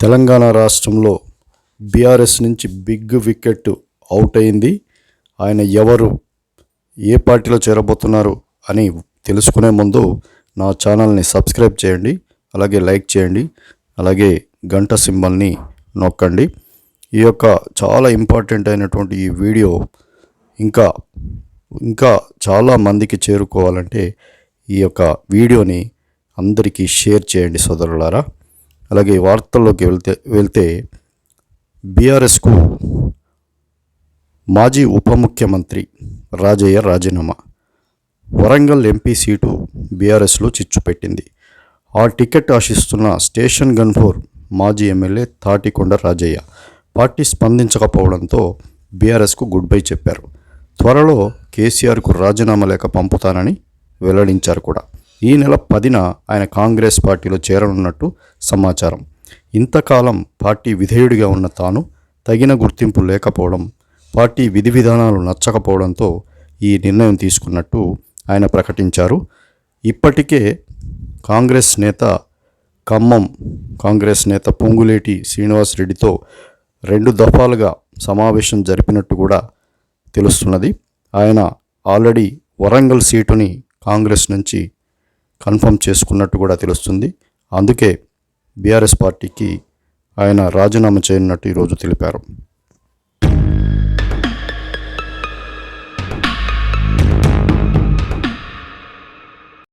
తెలంగాణ రాష్ట్రంలో బీఆర్ఎస్ నుంచి big wicket out అయింది. ఆయన ఎవరు ఏ పార్టీలో చేరబోతున్నారు అని తెలుసుకునే ముందు నా ఛానల్ని సబ్స్క్రైబ్ చేయండి అలాగే లైక్ చేయండి అలాగే గంట సింబల్ని నొక్కండి. ఈ యొక్క చాలా ఇంపార్టెంట్ అయినటువంటి ఈ వీడియో ఇంకా ఇంకా చాలా మందికి చేరుకోవాలంటే ఈ యొక్క వీడియోని అందరికీ షేర్ చేయండి సోదరులారా. అలాగే వార్తల్లోకి వెళ్తే వెళ్తే బీఆర్ఎస్కు మాజీ ఉప ముఖ్యమంత్రి రాజయ్య రాజీనామా. వరంగల్ ఎంపీ సీటు బీఆర్ఎస్లో చిచ్చు పెట్టింది. ఆ టికెట్ ఆశిస్తున్న స్టేషన్ గన్ఫోర్ మాజీ ఎమ్మెల్యే తాటికొండ రాజయ్య పార్టీ స్పందించకపోవడంతో బీఆర్ఎస్కు గుడ్ బై చెప్పారు. త్వరలో కేసీఆర్కు రాజీనామా లేఖ పంపుతానని వెల్లడించారు కూడా. ఈ నెల పదిన ఆయన కాంగ్రెస్ పార్టీలో చేరనున్నట్టు సమాచారం. ఇంతకాలం పార్టీ విధేయుడిగా ఉన్న తాను తగిన గుర్తింపు లేకపోవడం పార్టీ విధి విధానాలు నచ్చకపోవడంతో ఈ నిర్ణయం తీసుకున్నట్టు ఆయన ప్రకటించారు. ఇప్పటికే కాంగ్రెస్ నేత ఖమ్మం కాంగ్రెస్ నేత పొంగులేటి శ్రీనివాస్ రెడ్డితో రెండు దఫాలుగా సమావేశం జరిపినట్టు కూడా తెలుస్తున్నది. ఆయన ఆల్రెడీ వరంగల్ సీటుని కాంగ్రెస్ నుంచి కన్ఫర్మ్ చేసుకున్నట్టు కూడా తెలుస్తుంది. అందుకే బీఆర్ఎస్ పార్టీకి ఆయన రాజీనామా చేయనున్నట్టు ఈరోజు తెలిపారు.